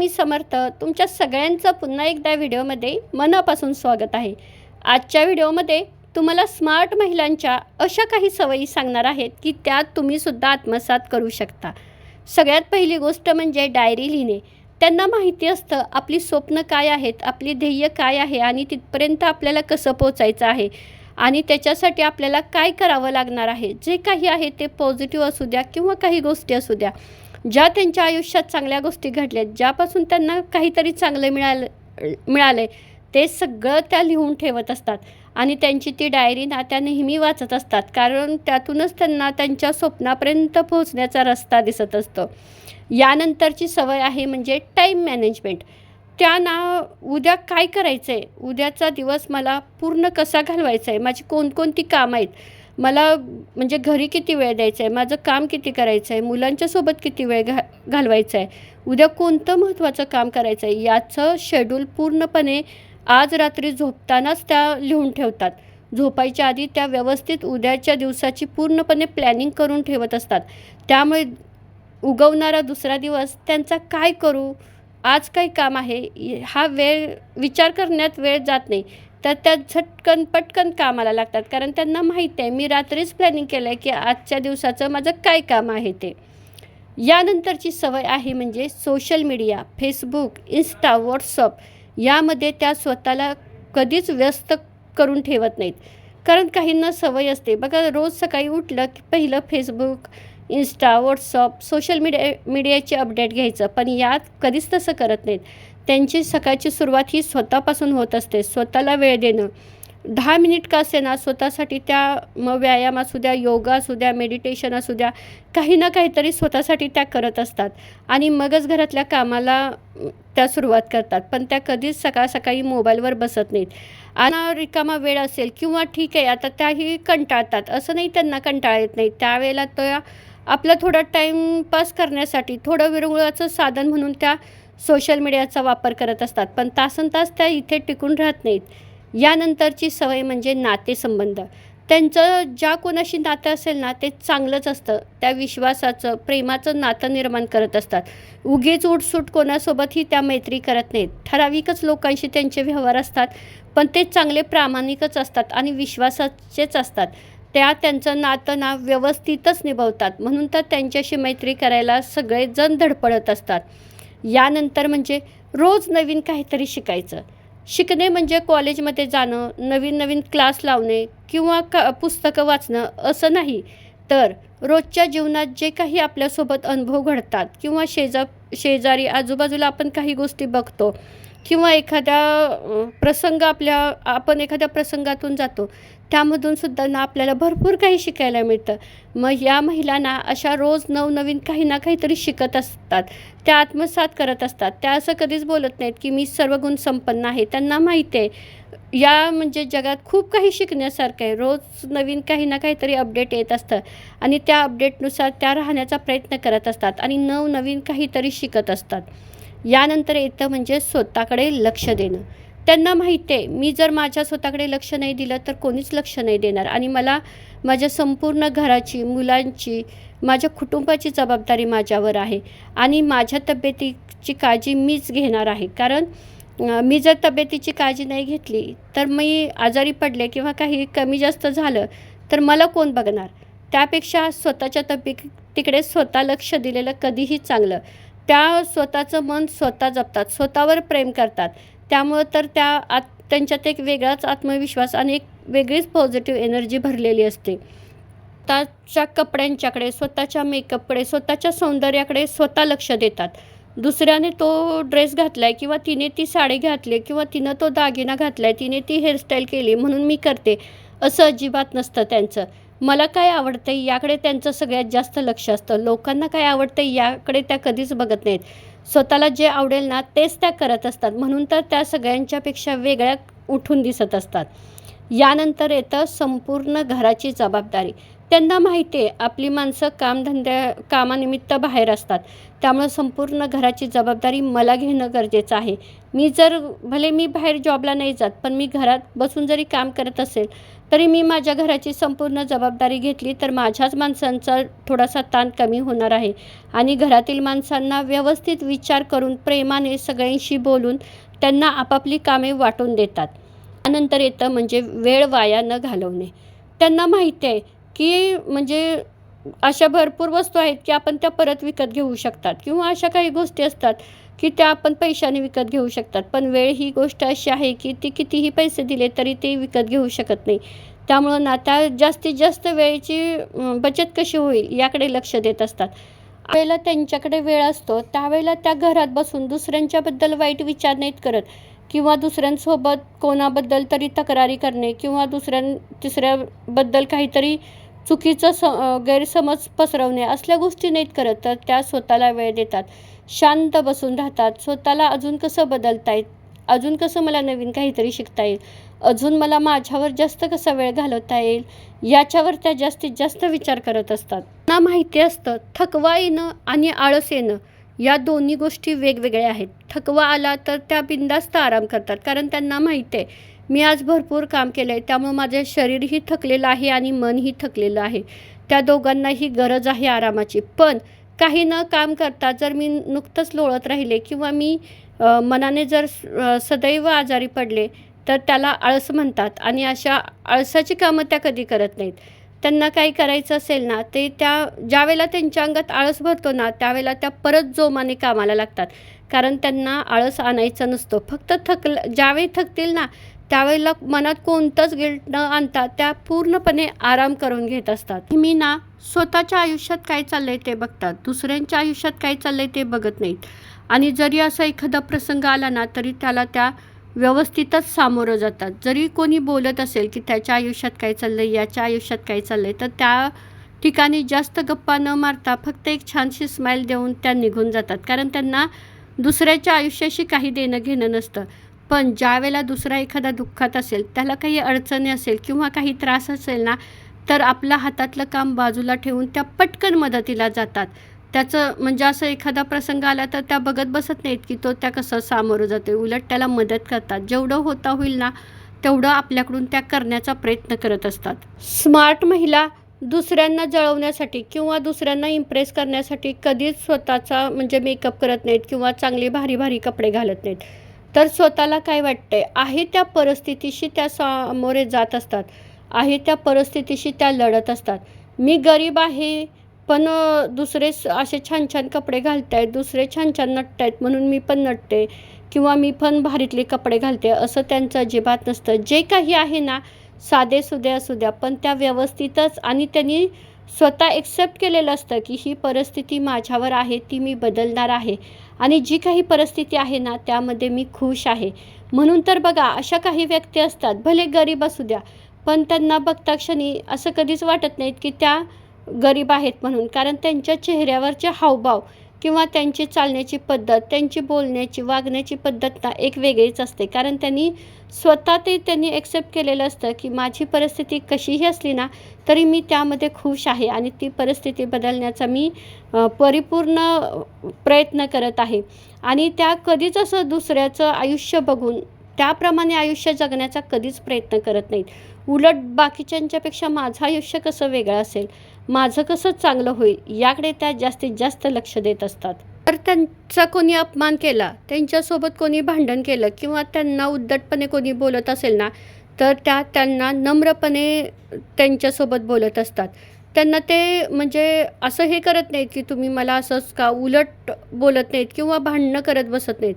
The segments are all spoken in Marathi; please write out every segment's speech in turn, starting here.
स्वामी समर्थ तुमच्या सगळ्यांचं पुन्हा एकदा व्हिडिओमध्ये मनापासून स्वागत आहे. आजच्या व्हिडिओमध्ये तुम्हाला स्मार्ट महिलांच्या अशा काही सवयी सांगणार आहेत की त्या तुम्हीसुद्धा आत्मसात करू शकता. सगळ्यात पहिली गोष्ट म्हणजे डायरी लिहिणे. त्यांना माहिती असतं आपली स्वप्न काय आहेत आपली ध्येय काय आहे आणि तिथपर्यंत आपल्याला कसं पोचायचं आहे. आणि त्याच्यासाठी आपल्याला काय करावं लागणार आहे? जे काही आहे ते पॉझिटिव्ह असू द्या किंवा काही गोष्टी असू द्या. ज्या त्यांच्या आयुष्यात चांगल्या गोष्टी घडल्या ज्यापासून त्यांना काहीतरी चांगलं मिळालं मिळालं ते सगळं त्या लिहून ठेवत असतात. आणि त्यांची ती डायरी ना त्या नेहमी वाचत असतात. कारण त्यातूनच त्यांना त्यांच्या स्वप्नापर्यंत पोहोचण्याचा रस्ता दिसत असतो. यानंतरची सवय आहे म्हणजे टाईम मॅनेजमेंट त्या ना उद्या काय करायचं आहे उद्याचा दिवस मला पूर्ण कसा घालवायचा आहे माझी कोणकोणती कामं आहेत? मला म्हणजे घरी किती वेळ द्यायचा आहे माझं काम किती करायचं आहे मुलांच्यासोबत किती वेळ घा घालवायचा आहे उद्या कोणतं महत्त्वाचं काम करायचं आहे याचं शेड्यूल पूर्णपणे आज रात्री झोपतानाच त्या लिहून ठेवतात. झोपायच्या आधी त्या व्यवस्थित उद्याच्या दिवसाची पूर्णपणे प्लॅनिंग करून ठेवत असतात. त्यामुळे उगवणारा दुसरा दिवस त्यांचा काय करू? आज काही काम आहे हा वेळ विचार करण्यात वेळ जात नाही. तर त्या झटकन पटकन कामाला लागतात. कारण त्यांना माहीत आहे मी रात्रीच प्लॅनिंग केलं आहे की आजच्या दिवसाचं माझं काय काम आहे ते. यानंतरची सवय आहे म्हणजे social media Facebook Insta WhatsApp यामध्ये त्या स्वतःला कधीच व्यस्त करून ठेवत नाहीत. कारण काहींना सवय असते. बघा रोज सकाळी उठलं की पहिलं Facebook Insta WhatsApp social media media update घ्यायचं. पण यात कधीच तसं करत नाहीत. त्यांची सकाळची सुरुवात ही स्वतःपासून होत असते. स्वतःला वेळ देणं. दहा मिनिट का असेना स्वतःसाठी त्या मग व्यायाम असू द्या योगा असू द्या मेडिटेशन असू द्या काही ना काहीतरी स्वतःसाठी त्या करत असतात. आणि मगच घरातल्या कामाला त्या सुरुवात करतात. पण त्या कधीच सकाळ सकाळी मोबाईलवर बसत नाहीत. आणि रिकामा वेळ असेल किंवा ठीक आहे आता त्याही कंटाळतात. असं नाही त्यांना कंटाळा येत नाही. त्यावेळेला त्या आपला थोडा टाईमपास करण्यासाठी थोडं विरंगुळाचं साधन म्हणून त्या सोशल मीडियाचा वापर करत असतात. पण तासन तास त्या इथे टिकून राहत नाहीत. यानंतरची सवय म्हणजे नातेसंबंध. त्यांचं ज्या कोणाशी नातं असेल ना ते चांगलंच असतं. त्या विश्वासाचं प्रेमाचं नातं निर्माण करत असतात. उगीच उठसूट कोणासोबतही त्या मैत्री करत नाहीत. ठराविकच लोकांशी त्यांचे व्यवहार असतात पण ते चांगले प्रामाणिकच असतात आणि विश्वासाचेच असतात. त्या त्यांचं नातं ना व्यवस्थितच निभावतात. म्हणून तर त्यांच्याशी मैत्री करायला सगळेजण धडपडत असतात. यानंतर म्हणजे रोज नवीन काहीतरी शिकायचं. शिकणे म्हणजे कॉलेजमध्ये जाणं नवीन नवीन क्लास लावणे किंवा क पुस्तकं वाचणं असं नाही. तर रोजच्या जीवनात जे काही आपल्यासोबत अनुभव घडतात किंवा शेजा शेजारी आजूबाजूला आपण काही गोष्टी बघतो किंवा एखाद्या प्रसंग आपल्या आपण एखाद्या प्रसंगातून जातो त्यामधून सुद्धा ना आपल्याला भरपूर काही शिकायला मिळतं. मग या महिलांना अशा रोज नवनवीन काही ना काहीतरी शिकत असतात. त्या आत्मसात करत असतात. त्या असं कधीच बोलत नाहीत की मी सर्व गुण संपन्न आहे. त्यांना माहिती आहे. या म्हणजे जगात खूप काही शिकण्यासारखं आहे. रोज नवीन काही ना काहीतरी अपडेट येत असतं. आणि त्या अपडेटनुसार त्या राहण्याचा प्रयत्न करत असतात. आणि नवनवीन काहीतरी शिकत असतात. यानंतर येतं म्हणजे स्वतःकडे लक्ष देणं. त्यांना माहिती आहे मी जर माझ्या स्वतःकडे लक्ष नाही दिलं तर कोणीच लक्ष नाही देणार. आणि मला माझ्या संपूर्ण घराची मुलांची माझ्या कुटुंबाची जबाबदारी माझ्यावर आहे. आणि माझ्या तब्येतीची काळजी मीच घेणार आहे. कारण मी जर तब्येतीची काळजी नाही घेतली तर मी आजारी पडले किंवा काही कमी जास्त झालं तर मला कोण बघणार? त्यापेक्षा स्वतःच्या तब्येतीकडे स्वतः लक्ष दिलेलं कधीही चांगलं. त्या स्वतःचं मन स्वतः जपतात स्वतःवर प्रेम करतात. त्यामुळं तर त्या आत त्यांच्यात एक वेगळाच आत्मविश्वास आणि एक वेगळीच पॉझिटिव्ह एनर्जी भरलेली असते. स्वतःच्या कपड्यांच्याकडे स्वतःच्या मेकअपकडे स्वतःच्या सौंदर्याकडे स्वतः लक्ष देतात. दुसऱ्याने तो ड्रेस घातला आहे किंवा तिने ती साडी घातली किंवा तिनं तो दागिना घातला आहे तिने ती हेअरस्टाईल केली म्हणून मी करते असं अजिबात नसतं त्यांचं. मला काय आवडतं याकडे त्यांचं सगळ्यात जास्त लक्ष असतं. लोकांना काय आवडतं याकडे त्या कधीच बघत नाहीत. स्वतःला जे आवडेल ना तेच त्या करत असतात. म्हणून तर त्या सगळ्यांच्यापेक्षा वेगळ्या उठून दिसत असतात. यानंतर येतं संपूर्ण घराची जबाबदारी. त्यांना माहिती आहे आपली माणसं कामधंद्या कामानिमित्त बाहेर असतात. त्यामुळं संपूर्ण घराची जबाबदारी मला घेणं गरजेचं आहे. मी जर भले मी बाहेर जॉबला नाही जात पण मी घरात बसून जरी काम करत असेल तरी मी माझ्या घराची संपूर्ण जबाबदारी घेतली तर माझ्याच माणसांचा थोडासा ताण कमी होणार आहे. आणि घरातील माणसांना व्यवस्थित विचार करून प्रेमाने सगळ्यांशी बोलून त्यांना आपापली कामे वाटून देतात. त्यानंतर येतं म्हणजे वेळ वाया न घालवणे. त्यांना माहिती आहे की म्हणजे अशा भरपूर वस्तू आहेत की आपण त्या परत विकत घेऊ शकतात. किंवा अशा काही गोष्टी असतात की त्या आपण पैशाने विकत घेऊ शकतात. पण वेळ ही गोष्ट अशी आहे की ती कितीही पैसे दिले तरी ते विकत घेऊ शकत नाही. त्यामुळं ना त्या जास्तीत जास्त वेळेची बचत कशी होईल याकडे लक्ष देत असतात. वेळेला त्यांच्याकडे वेळ असतो त्यावेळेला त्या घरात बसून दुसऱ्यांच्याबद्दल वाईट विचार नाहीत करत. किंवा दुसऱ्यांसोबत कोणाबद्दल तरी तक्रारी करणे किंवा दुसऱ्यां तिसऱ्याबद्दल काहीतरी चुकीचं स गैरसमज पसरवणे असल्या गोष्टी नाहीत करत तर त्या स्वतःला वेळ देतात. शांत बसून राहतात. स्वतःला अजून कसं बदलता येईल अजून कसं मला नवीन काहीतरी शिकता येईल? अजून मला माझ्यावर जास्त कसा वेळ घालवता येईल? याच्यावर त्या जास्तीत जास्त विचार करत असतात. त्यांना माहिती असतं थकवा येणं आणि आळस येणं या दोन्ही गोष्टी वेगवेगळ्या आहेत. थकवा आला तर त्या बिंदास्त आराम करतात. कारण त्यांना माहिती आहे मी आज भरपूर काम केलं आहे त्यामुळे माझे शरीरही थकलेलं आहे आणि मनही थकलेलं आहे. त्या दोघांनाही गरज आहे आरामाची. पण काही न काम करता जर मी नुकतंच लोळत राहिले किंवा मी मनाने जर सदैव आजारी पडले तर त्याला आळस म्हणतात आणि अशा आळसाची कामं त्या कधी करत नाहीत. त्यांना काही करायचं असेल ना ते त्या ज्यावेळेला त्यांच्या अंगात आळस भरतो ना त्यावेळेला त्या परत जोमाने कामाला लागतात. कारण त्यांना आळस आणायचा नसतो. फक्त थकल ज्यावेळी थकतील ना त्यावेळेला मनात कोणतंच गिल्ट न आणता त्या पूर्णपणे आराम करून घेत असतात. मी ना स्वतःच्या आयुष्यात काय चाललंय ते बघतात. दुसऱ्यांच्या आयुष्यात काय चाललंय ते बघत नाहीत. आणि जरी असा एखादा प्रसंग आला ना तरी त्याला त्या व्यवस्थितच सामोरं जातात. जरी कोणी बोलत असेल की त्याच्या आयुष्यात काय चाललं आहे याच्या आयुष्यात काय चाललं आहे तर त्या ठिकाणी जास्त गप्पा न मारता फक्त एक छानशी स्माईल देऊन त्या निघून जातात. कारण त्यांना दुसऱ्याच्या आयुष्याशी काही देणं घेणं नसतं. पण ज्यावेळेला दुसरा एखादा दुःखात असेल त्याला काही अडचणी असेल किंवा काही त्रास असेल ना तर आपलं हातातलं काम बाजूला ठेवून त्या पटकन मदतीला जातात. त्याचं म्हणजे असं एखादा प्रसंग आला तर त्या बघत बसत नाहीत की तो त्या कसं सामोरं जातो उलट त्याला मदत करतात. जेवढं होता होईल ना तेवढं आपल्याकडून त्या करण्याचा प्रयत्न करत असतात. स्मार्ट महिला दुसऱ्यांना जळवण्यासाठी किंवा दुसऱ्यांना इम्प्रेस करण्यासाठी कधीच स्वतःचा म्हणजे मेकअप करत नाहीत किंवा चांगले भारी भारी कपडे घालत नाहीत. तर स्वतःला काय वाटतंय? आहे त्या परिस्थितीशी त्या सामोरे जात असतात. आहे त्या परिस्थितीशी त्या लढत असतात. मी गरीब आहे पण दुसरे स- असे छान छान कपडे घालत आहेत दुसरे छान छान नटत आहेत म्हणून मी पण नटते किंवा मी पण भारीतले कपडे घालते असं त्यांचं अजिबात नसतं. जे काही आहे ना साधे सुधे असू द्या पण त्या व्यवस्थितच आणि त्यांनी स्वतः एक्सेप्ट केलेलं असतं की ही परिस्थिती माझ्यावर आहे ती मी बदलणार आहे. आणि जी काही परिस्थिती आहे ना त्यामध्ये मी खुश आहे. म्हणून तर बघा अशा काही व्यक्ती असतात भले गरीब असू द्या पण त्यांना बघता क्षणी असं कधीच वाटत नाहीत की त्या गरीब आहेत म्हणून. कारण त्यांच्या चेहऱ्यावरचे हावभाव किंवा त्यांची चालण्याची पद्धत त्यांची बोलण्याची वागण्याची पद्धत ना एक वेगळीच असते. कारण त्यांनी स्वतः ते त्यांनी एक्सेप्ट केलेलं असतं की माझी परिस्थिती कशीही असली ना तरी मी त्यामध्ये खुश आहे आणि ती परिस्थिती बदलण्याचा मी परिपूर्ण प्रयत्न करत आहे. आणि त्या कधीच असं दुसऱ्याचं आयुष्य बघून त्याप्रमाणे आयुष्य जगण्याचा कधीच प्रयत्न करत नाहीत. उलट बाकीच्यांच्यापेक्षा माझं आयुष्य कसं वेगळं असेल? माझं कसं चांगलं होईल? याकडे त्या जास्तीत जास्त लक्ष देत असतात. तर त्यांचा कोणी अपमान केला त्यांच्यासोबत कोणी भांडण केलं किंवा त्यांना उद्धटपणे कोणी बोलत असेल ना तर त्या त्यांना नम्रपणे त्यांच्यासोबत बोलत असतात. त्यांना ते म्हणजे असं हे करत नाहीत की तुम्ही मला असंच का उलट बोलत नाहीत किंवा भांडणं करत बसत नाहीत.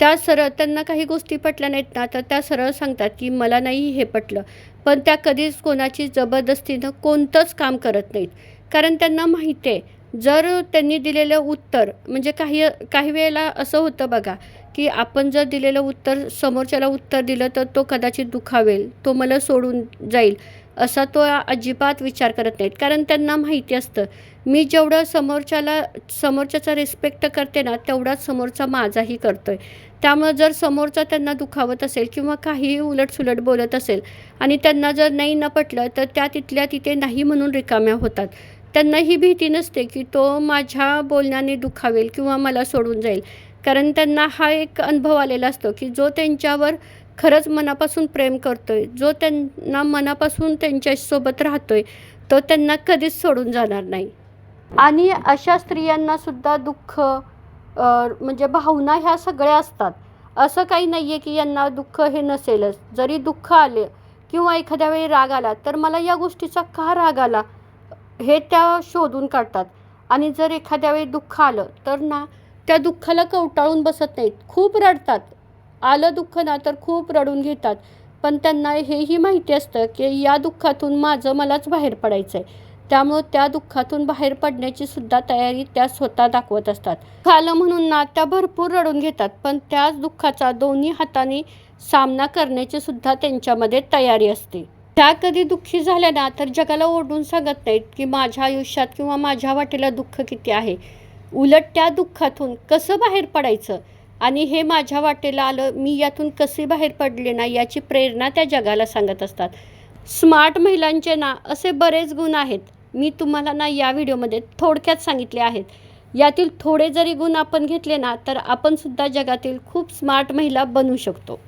त्या सरळ त्यांना काही गोष्टी पटल्या नाहीत ना तर त्या सरळ सांगतात की मला नाही हे पटलं. पण त्या कधीच कोणाची जबरदस्तीनं कोणतंच काम करत नाहीत. कारण त्यांना माहिती आहे जर त्यांनी दिलेलं उत्तर म्हणजे काही काही वेळेला असं होतं बघा की आपण जर दिलेलं उत्तर समोरच्याला उत्तर दिलं तर तो कदाचित दुखावेल तो मला सोडून जाईल असा तो अजिबात विचार करत नाहीत. कारण त्यांना माहिती असतं मी जेवढं समोरच्याला समोरच्याचा रिस्पेक्ट करते ना तेवढाच समोरचा माझाही करतो आहे त्यामुळं जर समोरचा त्यांना दुखावत असेल किंवा काहीही उलटसुलट बोलत असेल आणि त्यांना जर नाही न पटलं तर त्या तिथल्या तिथे नाही म्हणून रिकाम्या होतात. त्यांना ही भीती नसते की तो माझ्या बोलण्याने दुखावेल किंवा मला सोडून जाईल. कारण त्यांना हा एक अनुभव आलेला असतो की जो त्यांच्यावर खरंच मनापासून प्रेम करतोय जो त्यांना मनापासून त्यांच्यासोबत राहतोय तो त्यांना कधीच सोडून जाणार नाही. आणि अशा स्त्रियांना सुद्धा दुःख म्हणजे भावना ह्या सगळ्या असतात. असं काही नाही आहे की यांना दुःख हे नसेलच. जरी दुःख आले किंवा एखाद्या वेळी राग आला तर मला या गोष्टीचा का राग आला? हे त्या शोधून काढतात. आणि जर एखाद्या वेळी दुःख आलं तर ना त्या दुःखाला कवटाळून बसत नाहीत. खूप रडतात. आलं दुःख ना तर खूप रडून घेतात. पण त्यांना हेही माहिती असतं की या दुःखातून माझं मलाच बाहेर पडायचं आहे त्यामुळं त्या दुःखातून बाहेर पडण्याची सुद्धा तयारी त्या स्वतः दाखवत असतात. आलं म्हणून ना त्या भरपूर रडून घेतात. पण त्याच दुःखाचा दोन्ही हाताने सामना करण्याची सुद्धा त्यांच्यामध्ये तयारी असते. त्या कधी दुःखी झाल्या ना तर जगाला ओढून सांगत नाहीत की माझ्या आयुष्यात किंवा माझ्या वाटेला दुःख किती आहे. उलट त्या दुःखातून कसं बाहेर पडायचं? आणि हे माझ्या वाटेला आलं मी यातून कसे बाहेर पडले ना याची प्रेरणा त्या जगाला सांगत असतात. स्मार्ट महिलांचे ना असे बरेच गुण आहेत. मी तुम्हाला ना या व्हिडिओमध्ये थोडक्यात सांगितले आहेत. यातील थोडे जरी गुण आपण घेतले ना तर आपण सुद्धा जगातील खूप स्मार्ट महिला बनू शकतो.